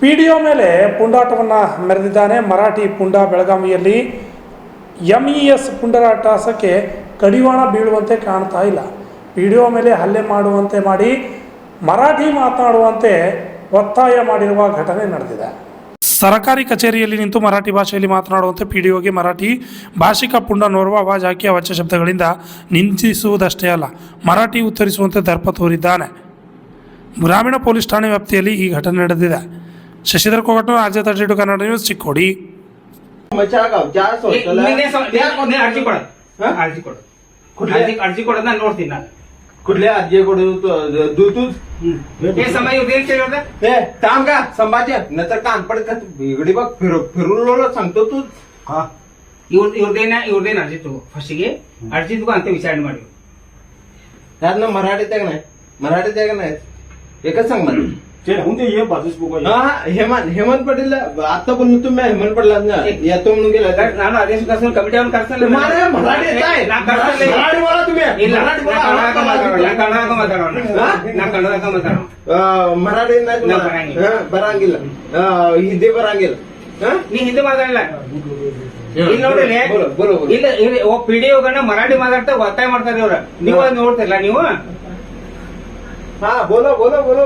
P D O ಮೇಲೆ ಪುಂಡಾಟವನ್ನು ಮೆರೆದಿದ್ದಾನೆ ಮರಾಠಿ ಪುಂಡ ಬೆಳಗಾವಿಯಲ್ಲಿ. ಎಂ ಇ ಎಸ್ ಪುಂಡರಾಟಾಸಕ್ಕೆ ಕಡಿವಾಣ ಬೀಳುವಂತೆ ಕಾಣ್ತಾ ಇಲ್ಲ. ಪಿ ಡಿ ಒ ಮೇಲೆ ಹಲ್ಲೆ ಮಾಡುವಂತೆ ಮಾಡಿ, ಮರಾಠಿ ಮಾತನಾಡುವಂತೆ ಒತ್ತಾಯ ಮಾಡಿರುವ ಘಟನೆ ನಡೆದಿದೆ. ಸರ್ಕಾರಿ ಕಚೇರಿಯಲ್ಲಿ ನಿಂತು ಮರಾಠಿ ಭಾಷೆಯಲ್ಲಿ ಮಾತನಾಡುವಂತೆ ಪಿ ಡಿ ಮರಾಠಿ ಭಾಷಿಕ ಪುಂಡನೋರ್ವ ಅವಾಜ್ ಹಾಕಿ ಅವಚ್ಯ ಶಬ್ದಗಳಿಂದ ನಿಂದಿಸುವುದಷ್ಟೇ ಅಲ್ಲ, ಮರಾಠಿ ಉತ್ತರಿಸುವಂತೆ ದರ್ಪ ತೋರಿದ್ದಾನೆ. ಗ್ರಾಮೀಣ ಪೊಲೀಸ್ ಠಾಣೆ ವ್ಯಾಪ್ತಿಯಲ್ಲಿ ಈ ಘಟನೆ ನಡೆದಿದೆ. ಶಶಿಧರ್ ಕೊಗಟು ರಾಜ್ಯ thirty two Kannada news Chikkodi Machagaon ಜಾಸ್ ಹೋಯ್ತಲ್ಲ ನೀನೇ ಸ್ವ- ನೀನೇ- ನೀನೇ ಅರ್ಜಿ ಕೊಡ ಹಾ? ಅರ್ಜಿ ಕೊಡು ಕುಡ್ಲೆ? ಅರ್ಜಿ ಅರ್ಜಿ ಕೊಡೋದ್ ನಾನು ನೋಡ್ತೀನಿ ನಾನು कुठल्या आजी कडून दूध हे समय उद्या केलं होतं ए थांब का संभाजी नंतर कान पडत इकडे बघ फिर फिरून सांगतो तू ಇವ್ರ ಇವ್ರದೇನ ಇವ್ರದೇನ ಅರ್ಜಿ ತಗೋ ಫಸ್ಟಿಗೆ ಅರ್ಜಿ ತಗೋ ಅಂತ ವಿಚಾರಣೆ ಮಾಡಿ त्यातनं मराठीत आहे का नाही मराठीत आहे का नाही एकच सांग मला ते राहून दे ये बाजूच बघूया हा हेमंत हेमंत पाटील आता बोललो तुम्ही हेमंत पाटील ना येतो म्हणून गेला ನಾನು ಅದೇ ಕರ್ಸಲ್ ಕಮಿಟಿ ಅವ್ನು ಕರ್ಸಲ್ಲ तुम्हाला मराठी येत आहे ನಾ ಕರ್ಸಲ್ಲ मराठी बोला तुम्ही ಇಲ್ಲ मराठी ನಾ बोला ಕನ್ನಡಕ ಮಾತಾಡೋಣ ನಾ ಕನ್ನಡಕ ಮಾತಾಡೋಣ ನಾ ಕನ್ನಡಕ ಮಾತಾಡೋಣ अं, मराठी नाही तुम्हाला नाही, बरांगिल. हा, बरांगिल अं, हिंदी बरांगिल हा? ನೀ ಹಿಂದಿ ಮಾತಾಡಲ್ಲ ಇಲ್ಲಿ ನೋಡಿರಿ बोलो बोलो बोलो ಇಲ್ಲ ಇಲ್ಲಿ ಒಬ್ಬ ಪಿ ಡಿ ಮರಾಠಿ ಮಾತಾಡ್ತಾ ಒತ್ತಾಯ ಮಾಡ್ತಾರೆ ಇವ್ರ ನೀವು ಅದ್ ನೋಡ್ತಿಲ್ಲ ನೀವು हा बोलो बोलो बोलो